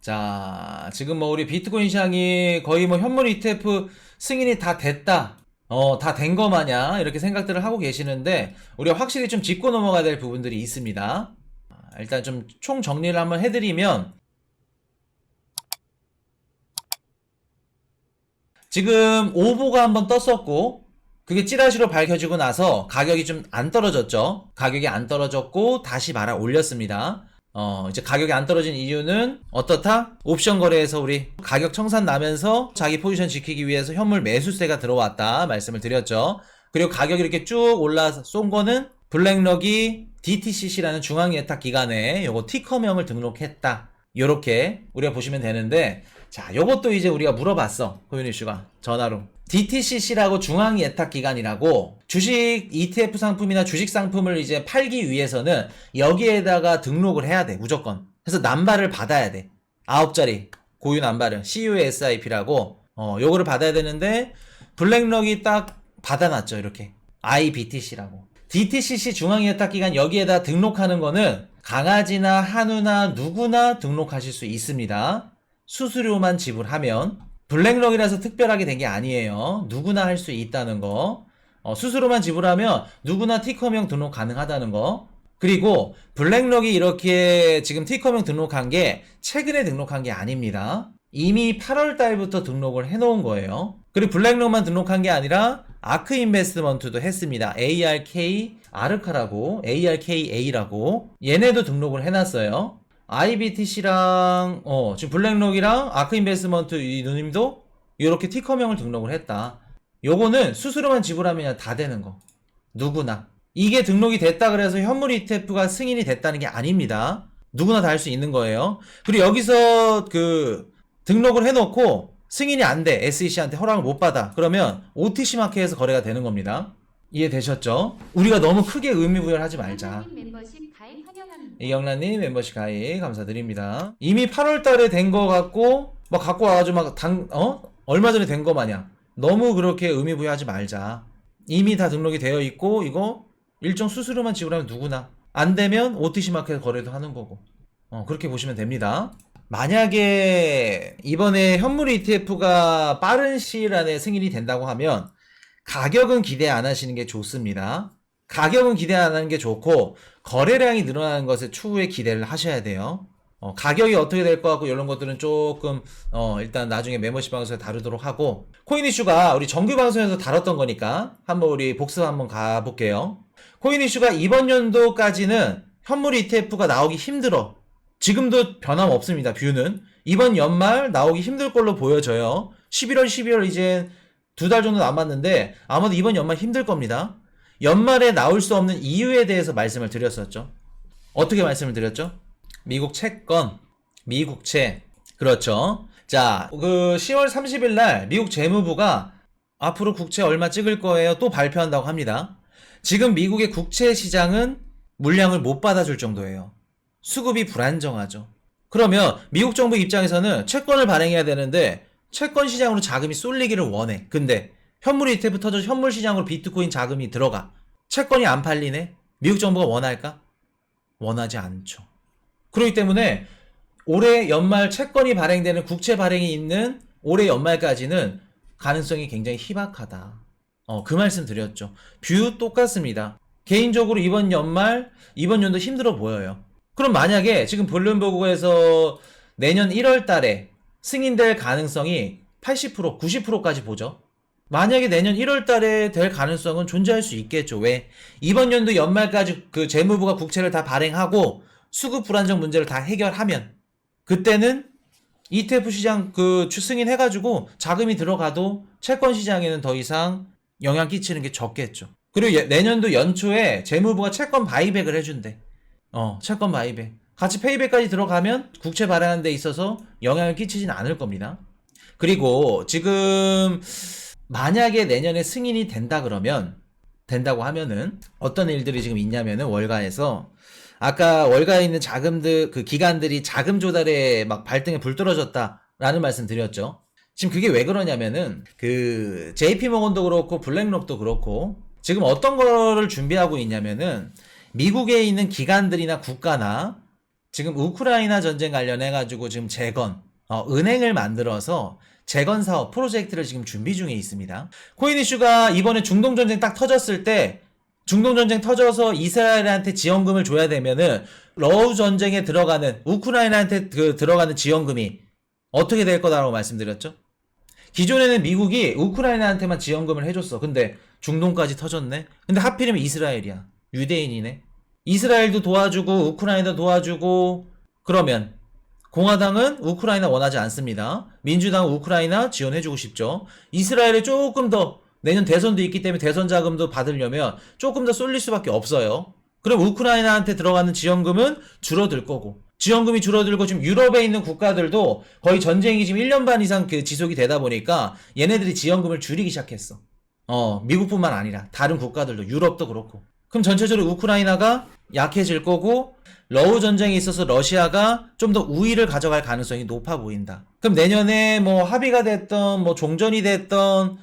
자, 지금 뭐 우리 비트코인 시장이 거의 뭐 현물 ETF 승인이 다 됐다. 어, 다 된 거 마냥 이렇게 생각들을 하고 계시는데 우리가 확실히 좀 짚고 넘어가야 될 부분들이 있습니다. 아, 일단 좀 총 정리를 한번 해드리면 지금 오보가 한번 떴었고 그게 찌라시로 밝혀지고 나서 가격이 좀 안 떨어졌죠. 가격이 안 떨어졌고 다시 말아 올렸습니다. 어, 이제 가격이 안 떨어진 이유는 어떻다? 옵션 거래에서 우리 가격 청산 나면서 자기 포지션 지키기 위해서 현물 매수세가 들어왔다 말씀을 드렸죠. 그리고 가격이 이렇게 쭉 올라 쏜 거는 블랙럭이 DTCC라는 중앙예탁 기관에 요거 티커명을 등록했다. 요렇게 우리가 보시면 되는데 자, 요것도 이제 우리가 물어봤어. 고윤희 씨가 전화로. DTCC라고 중앙 예탁 기관이라고 주식 ETF 상품이나 주식 상품을 이제 팔기 위해서는 여기에다가 등록을 해야 돼. 무조건. 그래서 남발을 받아야 돼. 아홉 자리 고유 남발은 CUSIP라고 어, 요거를 받아야 되는데 블랙럭이 딱 받아놨죠. 이렇게. IBTC라고. DTCC 중앙 예탁 기관 여기에다 등록하는 거는 강아지나 한우나 누구나 등록하실 수 있습니다. 수수료만 지불하면 블랙럭이라서 특별하게 된 게 아니에요. 누구나 할 수 있다는 거. 어, 수수료만 지불하면 누구나 티커명 등록 가능하다는 거. 그리고 블랙럭이 이렇게 지금 티커명 등록한 게 최근에 등록한 게 아닙니다. 이미 8월 달부터 등록을 해놓은 거예요. 그리고 블랙럭만 등록한 게 아니라 아크 인베스트먼트도 했습니다. ARK 아르카라고 ARKA라고 얘네도 등록을 해놨어요. IBTC랑 어 지금 블랙록이랑 아크 인베스먼트 이 누님도 이렇게 티커명을 등록을 했다. 요거는 수수료만 지불하면 다 되는 거. 누구나. 이게 등록이 됐다 그래서 현물 ETF가 승인이 됐다는 게 아닙니다. 누구나 다 할 수 있는 거예요. 그리고 여기서 그 등록을 해놓고 승인이 안 돼. SEC한테 허락을 못 받아. 그러면 OTC 마켓에서 거래가 되는 겁니다. 이해되셨죠? 우리가 너무 크게 의미부여하지 말자. 환영합니다. 이경란님 멤버십 가입 감사드립니다. 이미 8월 달에 된 거 같고, 막 갖고 와가지고 막 당, 어? 얼마 전에 된 거 마냥. 너무 그렇게 의미 부여하지 말자. 이미 다 등록이 되어 있고, 이거 일정 수수료만 지불하면 누구나. 안 되면 OTC 마켓 거래도 하는 거고. 어, 그렇게 보시면 됩니다. 만약에 이번에 현물 ETF가 빠른 시일 안에 승인이 된다고 하면 가격은 기대 안 하시는 게 좋습니다. 가격은 기대 안 하는 게 좋고 거래량이 늘어나는 것에 추후에 기대를 하셔야 돼요. 어, 가격이 어떻게 될 것 같고 이런 것들은 조금 어, 일단 나중에 멤버십 방송에 다루도록 하고 코인 이슈가 우리 정규 방송에서 다뤘던 거니까 한번 우리 복습 한번 가볼게요. 코인 이슈가 이번 연도까지는 현물 ETF가 나오기 힘들어. 지금도 변함없습니다. 뷰는 이번 연말 나오기 힘들 걸로 보여져요. 11월, 12월 이제 두 달 정도 남았는데 아마도 이번 연말 힘들 겁니다. 연말에 나올 수 없는 이유에 대해서 말씀을 드렸었죠. 어떻게 말씀을 드렸죠? 미국 채권, 미국채. 그렇죠. 자, 그 10월 30일 날 미국 재무부가 앞으로 국채 얼마 찍을 거예요 또 발표한다고 합니다. 지금 미국의 국채 시장은 물량을 못 받아줄 정도예요. 수급이 불안정하죠. 그러면 미국 정부 입장에서는 채권을 발행해야 되는데 채권 시장으로 자금이 쏠리기를 원해. 근데 현물 ETF 터져 현물 시장으로 비트코인 자금이 들어가. 채권이 안 팔리네? 미국 정부가 원할까? 원하지 않죠. 그렇기 때문에 올해 연말 채권이 발행되는 국채 발행이 있는 올해 연말까지는 가능성이 굉장히 희박하다. 어, 그 말씀 드렸죠. 뷰 똑같습니다. 개인적으로 이번 연말, 이번 연도 힘들어 보여요. 그럼 만약에 지금 블룸버그에서 내년 1월 달에 승인될 가능성이 80%, 90%까지 보죠. 만약에 내년 1월 달에 될 가능성은 존재할 수 있겠죠. 왜? 이번 연도 연말까지 그 재무부가 국채를 다 발행하고 수급 불안정 문제를 다 해결하면 그때는 ETF 시장 그 승인 해가지고 자금이 들어가도 채권 시장에는 더 이상 영향 끼치는 게 적겠죠. 그리고 예- 내년도 연초에 재무부가 채권 바이백을 해준대. 어, 채권 바이백. 같이 페이백까지 들어가면 국채 발행하는 데 있어서 영향을 끼치진 않을 겁니다. 그리고 지금 만약에 내년에 승인이 된다 그러면 된다고 하면은 어떤 일들이 지금 있냐면은 월가에서 아까 월가에 있는 자금들 그 기관들이 자금 조달에 막 발등에 불 떨어졌다라는 말씀 드렸죠. 지금 그게 왜 그러냐면은 그 JP 모건도 그렇고 블랙록도 그렇고 지금 어떤 거를 준비하고 있냐면은 미국에 있는 기관들이나 국가나 지금 우크라이나 전쟁 관련해 가지고 지금 재건 어, 은행을 만들어서 재건 사업 프로젝트를 지금 준비 중에 있습니다. 코인 이슈가 이번에 중동 전쟁 딱 터졌을 때 중동 전쟁 터져서 이스라엘한테 지원금을 줘야 되면은 러우 전쟁에 들어가는 우크라이나한테 그 들어가는 지원금이 어떻게 될 거다라고 말씀드렸죠. 기존에는 미국이 우크라이나한테만 지원금을 해줬어. 근데 중동까지 터졌네. 근데 하필이면 이스라엘이야. 유대인이네. 이스라엘도 도와주고 우크라이나 도와주고 그러면 공화당은 우크라이나 원하지 않습니다. 민주당은 우크라이나 지원해주고 싶죠. 이스라엘에 조금 더 내년 대선도 있기 때문에 대선 자금도 받으려면 조금 더 쏠릴 수밖에 없어요. 그럼 우크라이나한테 들어가는 지원금은 줄어들 거고 지원금이 줄어들고 지금 유럽에 있는 국가들도 거의 전쟁이 지금 1년 반 이상 그 지속이 되다 보니까 얘네들이 지원금을 줄이기 시작했어. 어, 미국뿐만 아니라 다른 국가들도 유럽도 그렇고. 그럼 전체적으로 우크라이나가 약해질 거고 러우 전쟁에 있어서 러시아가 좀 더 우위를 가져갈 가능성이 높아 보인다. 그럼 내년에 뭐 합의가 됐던 뭐 종전이 됐던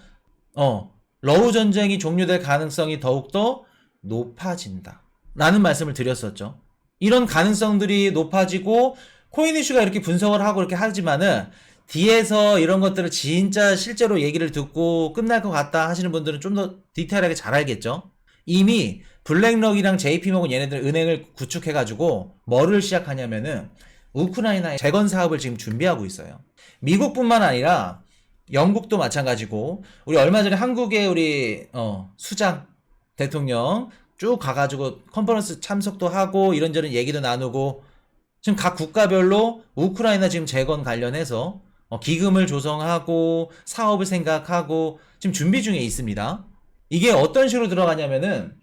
어 러우 전쟁이 종료될 가능성이 더욱 더 높아진다. 라는 말씀을 드렸었죠. 이런 가능성들이 높아지고 코인 이슈가 이렇게 분석을 하고 이렇게 하지만은 뒤에서 이런 것들을 진짜 실제로 얘기를 듣고 끝날 것 같다 하시는 분들은 좀 더 디테일하게 잘 알겠죠. 이미 블랙럭이랑 JP모건 얘네들 은행을 구축해가지고 뭐를 시작하냐면은 우크라이나의 재건 사업을 지금 준비하고 있어요. 미국뿐만 아니라 영국도 마찬가지고 우리 얼마 전에 한국의 우리 어, 수장 대통령 쭉 가가지고 컨퍼런스 참석도 하고 이런저런 얘기도 나누고 지금 각 국가별로 우크라이나 지금 재건 관련해서 어, 기금을 조성하고 사업을 생각하고 지금 준비 중에 있습니다. 이게 어떤 식으로 들어가냐면은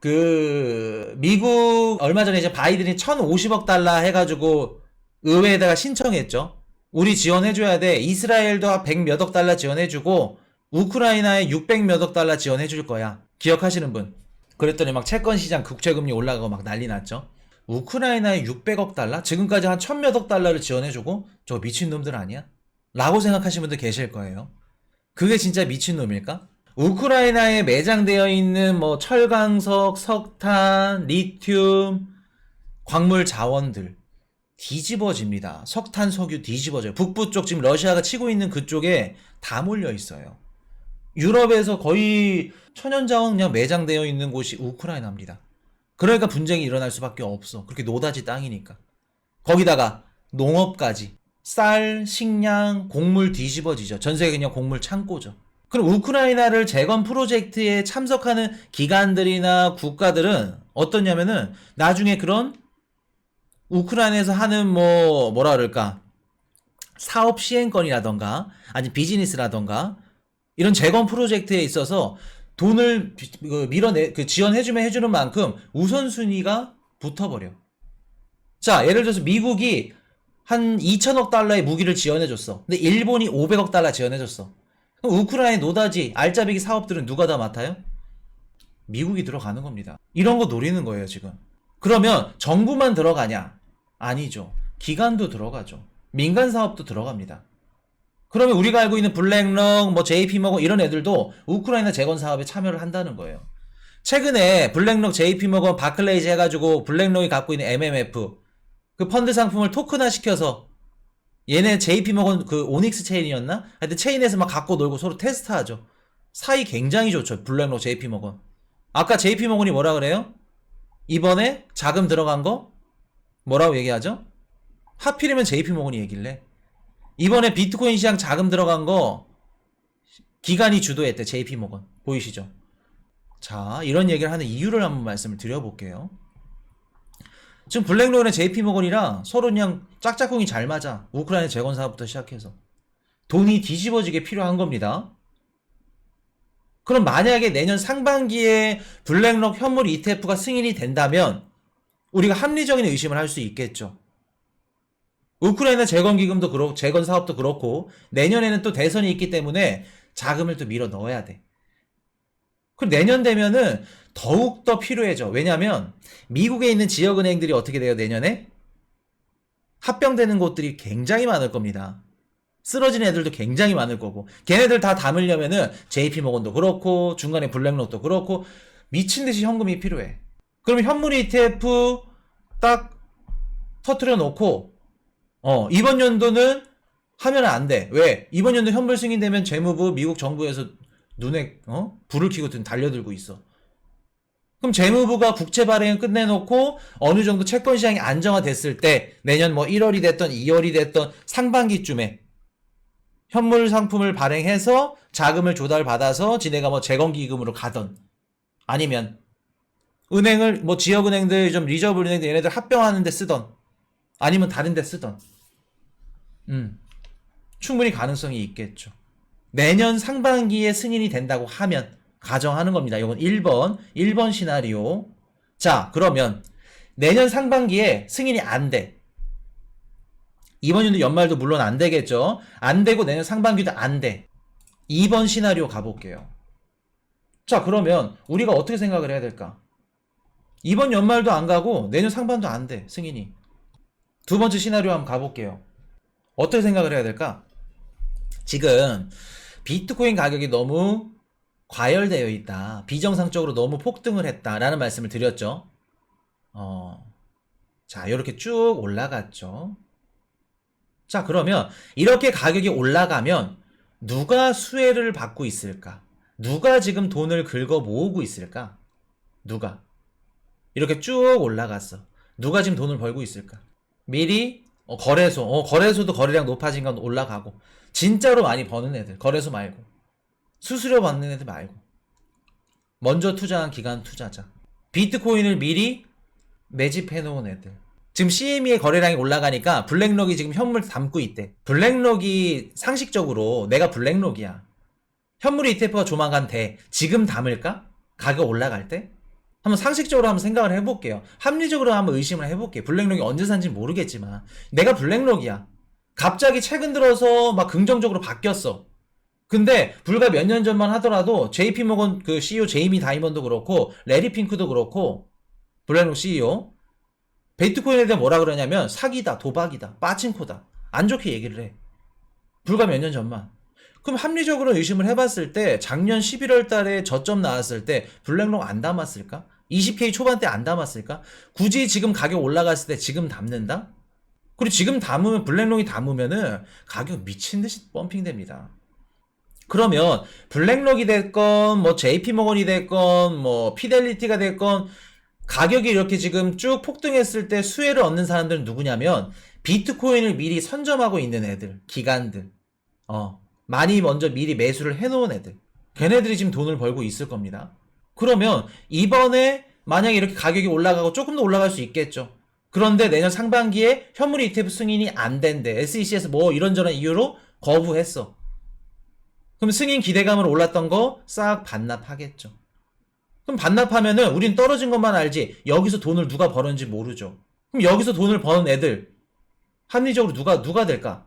그 미국 얼마 전에 이제 바이든이 1,050억 달러 해가지고 의회에다가 신청했죠. 우리 지원해줘야 돼. 이스라엘도 100 몇 억 달러 지원해주고 우크라이나에 600 몇 억 달러 지원해줄 거야. 기억하시는 분? 그랬더니 막 채권 시장 국채금리 올라가고 막 난리 났죠. 우크라이나에 600억 달러? 지금까지 한 1000 몇억 달러를 지원해주고 저거 미친놈들 아니야? 라고 생각하시는 분들 계실 거예요. 그게 진짜 미친놈일까? 우크라이나에 매장되어 있는 뭐 철강석, 석탄, 리튬, 광물 자원들 뒤집어집니다. 석탄, 석유 뒤집어져요. 북부 쪽 지금 러시아가 치고 있는 그쪽에 다 몰려 있어요. 유럽에서 거의 천연자원 그냥 매장되어 있는 곳이 우크라이나입니다. 그러니까 분쟁이 일어날 수밖에 없어. 그렇게 노다지 땅이니까. 거기다가 농업까지 쌀, 식량, 곡물 뒤집어지죠. 전 세계 그냥 곡물 창고죠. 그럼 우크라이나를 재건 프로젝트에 참석하는 기관들이나 국가들은 어떠냐면은 나중에 그런 우크라이나에서 하는 뭐 뭐라 그럴까 사업 시행권이라던가 아니 비즈니스라던가 이런 재건 프로젝트에 있어서 돈을 비- 그 밀어내 그 지원해주면 해주는 만큼 우선순위가 붙어버려. 자 예를 들어서 미국이 한 2천억 달러의 무기를 지원해줬어. 근데 일본이 500억 달러 지원해줬어. 우크라이나 노다지 알짜배기 사업들은 누가 다 맡아요? 미국이 들어가는 겁니다. 이런 거 노리는 거예요 지금. 그러면 정부만 들어가냐? 아니죠. 기관도 들어가죠. 민간 사업도 들어갑니다. 그러면 우리가 알고 있는 블랙럭, 뭐 JP모건 이런 애들도 우크라이나 재건 사업에 참여를 한다는 거예요. 최근에 블랙럭, JP모건, 바클레이즈 해가지고 블랙럭이 갖고 있는 MMF 그 펀드 상품을 토큰화 시켜서 얘네 JP모건 그 오닉스 체인이었나? 하여튼 체인에서 막 갖고 놀고 서로 테스트하죠. 사이 굉장히 좋죠. 블랙럭, JP모건. 아까 JP모건이 뭐라 그래요? 이번에 자금 들어간 거 뭐라고 얘기하죠? 하필이면 JP모건이 얘기를 해. 이번에 비트코인 시장 자금 들어간 거 기관이 주도했대 JP모건 보이시죠? 자 이런 얘기를 하는 이유를 한번 말씀을 드려볼게요. 지금 블랙록이랑 JP모건이랑 서로 그냥 짝짝꿍이 잘 맞아. 우크라이나 재건 사업부터 시작해서 돈이 뒤집어지게 필요한 겁니다. 그럼 만약에 내년 상반기에 블랙록 현물 ETF가 승인이 된다면 우리가 합리적인 의심을 할 수 있겠죠. 우크라이나 재건 기금도 그렇고 재건 사업도 그렇고 내년에는 또 대선이 있기 때문에 자금을 또 밀어 넣어야 돼. 그럼 내년 되면은 더욱 더 필요해져. 왜냐하면 미국에 있는 지역 은행들이 어떻게 돼요 내년에? 합병되는 곳들이 굉장히 많을 겁니다. 쓰러진 애들도 굉장히 많을 거고 걔네들 다 담으려면은 JP모건도 그렇고 중간에 블랙록도 그렇고 미친 듯이 현금이 필요해. 그러면 현물 ETF 딱 터트려 놓고 어 이번 연도는 하면 안 돼. 왜? 이번 연도 현물 승인되면 재무부 미국 정부에서 눈에 어 불을 켜고 든 달려들고 있어. 그럼 재무부가 국채 발행을 끝내놓고 어느 정도 채권 시장이 안정화됐을 때 내년 뭐 1월이 됐던 2월이 됐던 상반기쯤에 현물 상품을 발행해서 자금을 조달받아서 지네가 뭐 재건기금으로 가던 아니면 은행을 뭐 지역은행들 좀 리저브 은행들 얘네들 합병하는 데 쓰던 아니면 다른 데 쓰던 음 충분히 가능성이 있겠죠. 내년 상반기에 승인이 된다고 하면 가정하는 겁니다. 이건 1번 1번 시나리오. 자, 그러면 내년 상반기에 승인이 안 돼. 이번 연도 연말도 물론 안 되겠죠. 안 되고 내년 상반기도 안 돼. 2번 시나리오 가볼게요. 자, 그러면 우리가 어떻게 생각을 해야 될까? 이번 연말도 안 가고 내년 상반도 안 돼. 승인이. 두 번째 시나리오 한번 가볼게요. 어떻게 생각을 해야 될까? 지금 비트코인 가격이 너무 과열되어 있다. 비정상적으로 너무 폭등을 했다라는 말씀을 드렸죠. 어. 자, 이렇게 쭉 올라갔죠. 자, 그러면 이렇게 가격이 올라가면 누가 수혜를 받고 있을까? 누가 지금 돈을 긁어 모으고 있을까? 누가? 이렇게 쭉 올라갔어. 누가 지금 돈을 벌고 있을까? 미리 어, 거래소, 어, 거래소도 거래량 높아진 건 올라가고. 진짜로 많이 버는 애들, 거래소 말고. 수수료 받는 애들 말고. 먼저 투자한 기관 투자자. 비트코인을 미리 매집해 놓은 애들. 지금 CME의 거래량이 올라가니까 블랙록이 지금 현물 담고 있대. 블랙록이 상식적으로 내가 블랙록이야. 현물 ETF가 조만간 돼. 지금 담을까? 가격 올라갈 때? 한번 상식적으로 한번 생각을 해볼게요 합리적으로 한번 의심을 해볼게요 블랙록이 언제 산지 모르겠지만 내가 블랙록이야 갑자기 최근 들어서 막 긍정적으로 바뀌었어 근데 불과 몇 년 전만 하더라도 JP 모건 그 CEO 제이미 다이먼도 그렇고 레리 핑크도 그렇고 블랙록 CEO 비트코인에 대해 뭐라 그러냐면 사기다, 도박이다, 빠친코다. 안 좋게 얘기를 해. 불과 몇 년 전만. 그럼 합리적으로 의심을 해봤을 때 작년 11월 달에 저점 나왔을 때 블랙록 안 담았을까? 20K 초반대 안 담았을까? 굳이 지금 가격 올라갔을 때 지금 담는다? 그리고 지금 담으면 블랙록이 담으면은 가격 미친 듯이 펌핑됩니다. 그러면 블랙록이 됐건 뭐 JP 모건이 됐건 뭐 피델리티가 됐건 가격이 이렇게 지금 쭉 폭등했을 때 수혜를 얻는 사람들은 누구냐면 비트코인을 미리 선점하고 있는 애들, 기관들. 어. 많이 먼저 미리 매수를 해 놓은 애들. 걔네들이 지금 돈을 벌고 있을 겁니다. 그러면 이번에 만약에 이렇게 가격이 올라가고 조금 더 올라갈 수 있겠죠. 그런데 내년 상반기에 현물 ETF 승인이 안 된대. SEC에서 뭐 이런저런 이유로 거부했어. 그럼 승인 기대감으로 올랐던 거 싹 반납하겠죠. 그럼 반납하면은 우린 떨어진 것만 알지 여기서 돈을 누가 버는지 모르죠. 그럼 여기서 돈을 버는 애들 합리적으로 누가 누가 될까?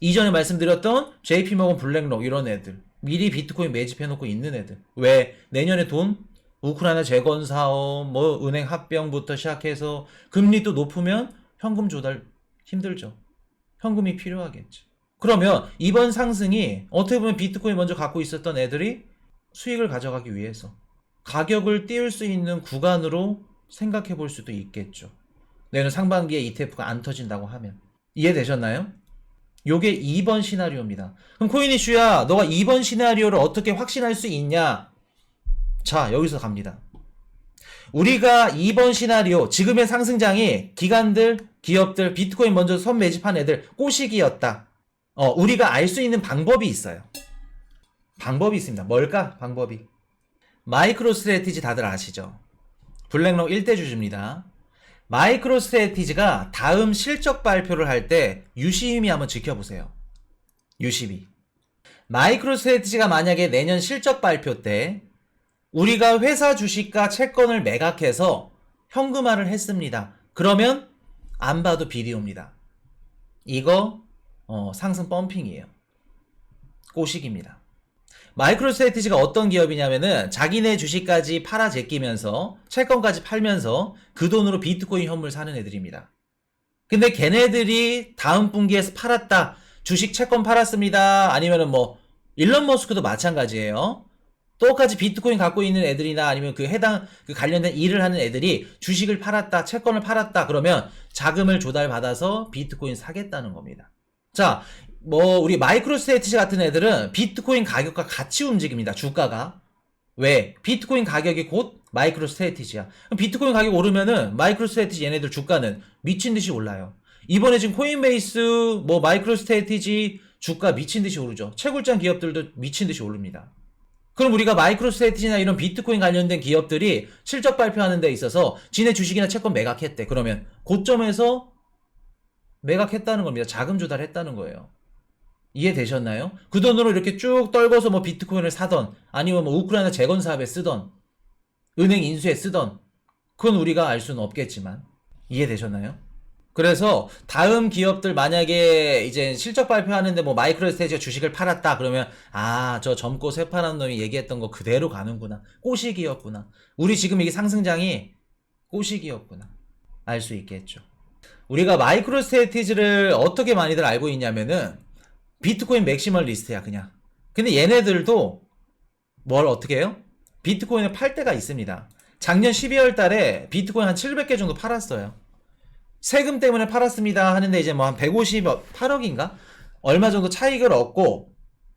이전에 말씀드렸던 JP 모건 블랙록 이런 애들 미리 비트코인 매집해놓고 있는 애들 왜 내년에 돈 우크라이나 재건 사업 뭐 은행 합병부터 시작해서 금리 또 높으면 현금 조달 힘들죠. 현금이 필요하겠죠. 그러면 이번 상승이 어떻게 보면 비트코인 먼저 갖고 있었던 애들이 수익을 가져가기 위해서 가격을 띄울 수 있는 구간으로 생각해 볼 수도 있겠죠. 내년 상반기에 ETF가 안 터진다고 하면. 이해되셨나요? 요게 2번 시나리오입니다. 그럼 코인 이슈야, 너가 2번 시나리오를 어떻게 확신할 수 있냐? 자, 여기서 갑니다. 우리가 2번 시나리오, 지금의 상승장이 기관들, 기업들, 비트코인 먼저 선 매집한 애들 꼬시기였다. 어, 우리가 알 수 있는 방법이 있어요. 방법이 있습니다. 뭘까? 방법이. 마이크로 스트레티지 다들 아시죠? 블랙록 1대 주주입니다. 마이크로 스트레티지가 다음 실적 발표를 할 때 유심히 한번 지켜보세요. 유심히. 마이크로 스트레티지가 만약에 내년 실적 발표 때 우리가 회사 주식과 채권을 매각해서 현금화를 했습니다. 그러면 안 봐도 비리옵니다. 이거 어, 상승 펌핑이에요. 꼬식입니다. 마이크로 스트레티지가 어떤 기업이냐면은 자기네 주식까지 팔아 제끼면서 채권까지 팔면서 그 돈으로 비트코인 현물 사는 애들입니다. 근데 걔네들이 다음 분기에서 팔았다. 주식 채권 팔았습니다. 아니면은 뭐 일론 머스크도 마찬가지예요. 똑같이 비트코인 갖고 있는 애들이나 아니면 그 해당 그 관련된 일을 하는 애들이 주식을 팔았다, 채권을 팔았다 그러면 자금을 조달받아서 비트코인 사겠다는 겁니다. 자, 뭐 우리 마이크로스트레티지 같은 애들은 비트코인 가격과 같이 움직입니다. 주가가. 왜? 비트코인 가격이 곧 마이크로스트레티지야. 그럼 비트코인 가격 오르면은 마이크로스트레티지 얘네들 주가는 미친 듯이 올라요. 이번에 지금 코인베이스, 뭐 마이크로스트레티지 주가 미친 듯이 오르죠. 채굴장 기업들도 미친 듯이 오릅니다. 그럼 우리가 마이크로스트레티지나 이런 비트코인 관련된 기업들이 실적 발표하는 데 있어서 지네 주식이나 채권 매각했대. 그러면 고점에서 매각했다는 겁니다. 자금 조달했다는 거예요. 이해되셨나요? 그 돈으로 이렇게 쭉 떨궈서 뭐 비트코인을 사던 아니면 뭐 우크라이나 재건 사업에 쓰던 은행 인수에 쓰던 그건 우리가 알 수는 없겠지만 이해되셨나요? 그래서 다음 기업들 만약에 이제 실적 발표하는데 뭐 마이크로스테이지가 주식을 팔았다 그러면 아 저 젊고 새파란 놈이 얘기했던 거 그대로 가는구나 꼬시기였구나 우리 지금 이게 상승장이 꼬시기였구나 알 수 있겠죠 우리가 마이크로스테이티즈를 어떻게 많이들 알고 있냐면은 비트코인 맥시멀 리스트야 그냥 근데 얘네들도 뭘 어떻게 해요? 비트코인을 팔 때가 있습니다 작년 12월 달에 비트코인 한 700개 정도 팔았어요 세금 때문에 팔았습니다 하는데 이제 뭐 한 158억인가? 얼마 정도 차익을 얻고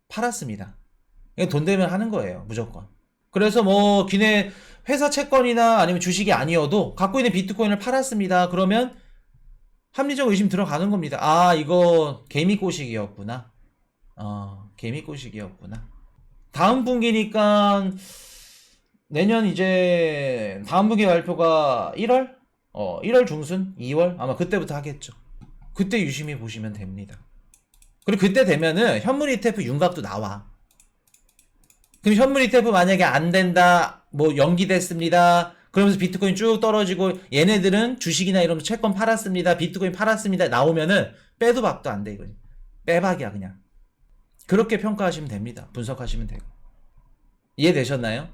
팔았습니다. 돈 되면 하는 거예요. 무조건. 그래서 뭐 기내 회사 채권이나 아니면 주식이 아니어도 갖고 있는 비트코인을 팔았습니다. 그러면 합리적 의심 들어가는 겁니다. 아, 이거 개미꼬식이었구나. 어, 개미꼬식이었구나. 다음 분기니까 내년 이제 다음 분기 발표가 1월? 어, 1월 중순? 2월? 아마 그때부터 하겠죠. 그때 유심히 보시면 됩니다. 그리고 그때 되면은 현물 ETF 윤곽도 나와. 그럼 현물 ETF 만약에 안 된다, 뭐 연기됐습니다. 그러면서 비트코인 쭉 떨어지고 얘네들은 주식이나 이런 채권 팔았습니다. 비트코인 팔았습니다. 나오면은 빼도 박도 안 돼, 이거. 빼박이야, 그냥. 그렇게 평가하시면 됩니다. 분석하시면 되고. 이해되셨나요?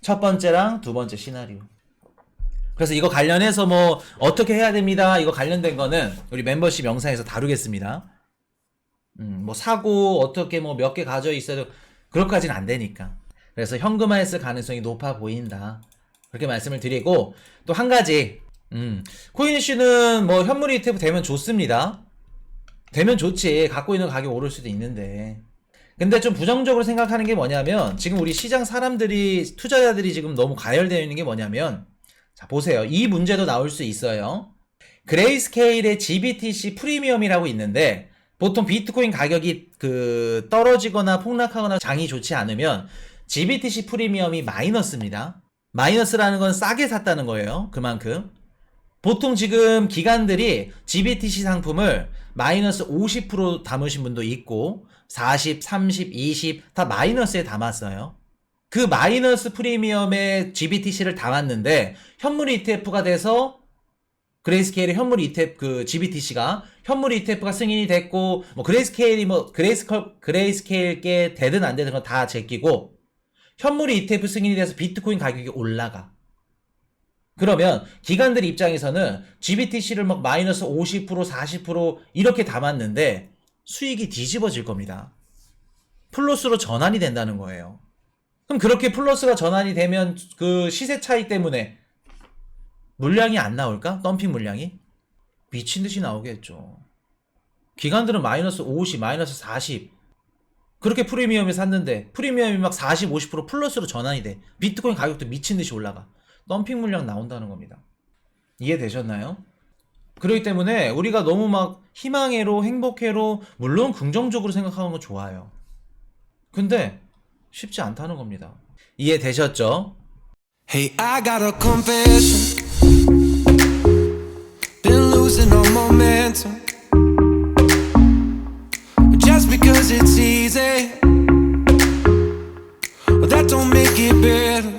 첫 번째랑 두 번째 시나리오. 그래서 이거 관련해서 뭐 어떻게 해야 됩니다. 이거 관련된 거는 우리 멤버십 영상에서 다루겠습니다. 음, 뭐 사고 어떻게 뭐 몇 개 가져 있어도 그렇게까지는 안 되니까. 그래서 현금화했을 가능성이 높아 보인다. 그렇게 말씀을 드리고 또 한 가지 음, 코인 이슈는 뭐 현물 ETF 되면 좋습니다. 되면 좋지. 갖고 있는 가격 오를 수도 있는데. 근데 좀 부정적으로 생각하는 게 뭐냐면 지금 우리 시장 사람들이 투자자들이 지금 너무 가열되어 있는 게 뭐냐면 자, 보세요. 이 문제도 나올 수 있어요. 그레이스케일의 GBTC 프리미엄이라고 있는데 보통 비트코인 가격이 그 떨어지거나 폭락하거나 장이 좋지 않으면 GBTC 프리미엄이 마이너스입니다. 마이너스라는 건 싸게 샀다는 거예요. 그만큼. 보통 지금 기관들이 GBTC 상품을 마이너스 50% 담으신 분도 있고 40, 30, 20 다 마이너스에 담았어요. 그 마이너스 프리미엄에 GBTC를 담았는데 현물 ETF가 돼서 그레이스케일의 현물 ETF 그 GBTC가 현물 ETF가 승인이 됐고 뭐 그레이스케일이 뭐 그레이스컬 그레이스케일께 되든 안 되든 건 다 제끼고 현물 ETF 승인이 돼서 비트코인 가격이 올라가. 그러면 기관들 입장에서는 GBTC를 막 마이너스 50% 40% 이렇게 담았는데 수익이 뒤집어질 겁니다. 플러스로 전환이 된다는 거예요. 그럼 그렇게 플러스가 전환이 되면 그 시세 차이 때문에 물량이 안 나올까? 덤핑 물량이? 미친 듯이 나오겠죠. 기관들은 마이너스 50, 마이너스 40. 그렇게 프리미엄에 샀는데 프리미엄이 막 40, 50% 플러스로 전환이 돼. 비트코인 가격도 미친 듯이 올라가. 덤핑 물량 나온다는 겁니다. 이해되셨나요? 그렇기 때문에 우리가 너무 막 희망회로 행복회로 물론 긍정적으로 생각하는 건 좋아요. 근데 쉽지 않다는 겁니다. 이해되셨죠? Hey, I got a confession. Been losing all momentum. Just because it's easy, that don't make it better.